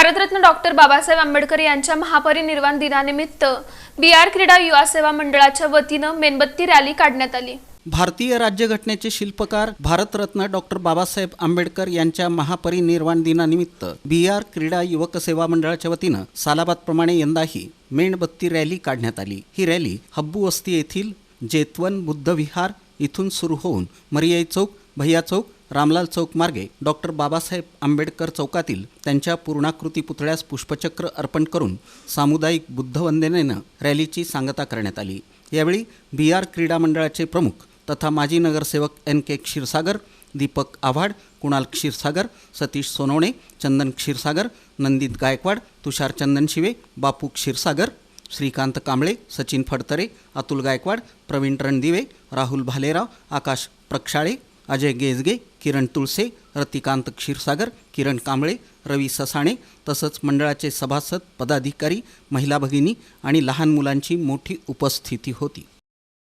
Bharat Ratna doctor Babasaheb Ambedkar यांच्या महापरिनिर्वाण दिनानिमित्त बी R क्रीडा युवा सेवा मंडळाच्या वतीनं मेणबत्ती रॅली काढण्यात आली. भारतीय राज्यघटनेचे शिल्पकार भारतरत्न डॉक्टर बाबासाहेब आंबेडकर यांच्या महापरिनिर्वाण दिनानिमित्त बी आर क्रीडा युवक सेवा मंडळाच्या वतीनं सालाबादप्रमाणे यंदाही मेणबत्ती रॅली काढण्यात आली. ही रॅली हब्बू वस्ती येथील जेतवन बुद्ध विहार इथून सुरू होऊन मरियाई चौक भैया चौक रामलाल चौक मार्गे डॉक्टर बाबासाहेब आंबेडकर चौकातील त्यांच्या पूर्णाकृती पुतळ्यास पुष्पचक्र अर्पण करून सामुदायिक बुद्धवंदनेनं रॅलीची सांगता करण्यात आली. यावेळी बी आर क्रीडा मंडळाचे प्रमुख तथा माजी नगरसेवक एन के क्षीरसागर दीपक आव्हाड कुणाल क्षीरसागर सतीश सोनवणे चंदन क्षीरसागर नंदित गायकवाड तुषार चंदन शिवे बापू क्षीरसागर श्रीकांत कांबळे सचिन फडतरे अतुल गायकवाड प्रवीण रणदिवे राहुल भालेराव आकाश प्रक्षाळे अजय गेजगे किरण तुळसे रतिकांत क्षीरसागर किरण कांबळे रवी ससाणे तसंच मंडळाचे सभासद पदाधिकारी महिला भगिनी आणि लहान मुलांची मोठी उपस्थिती होती.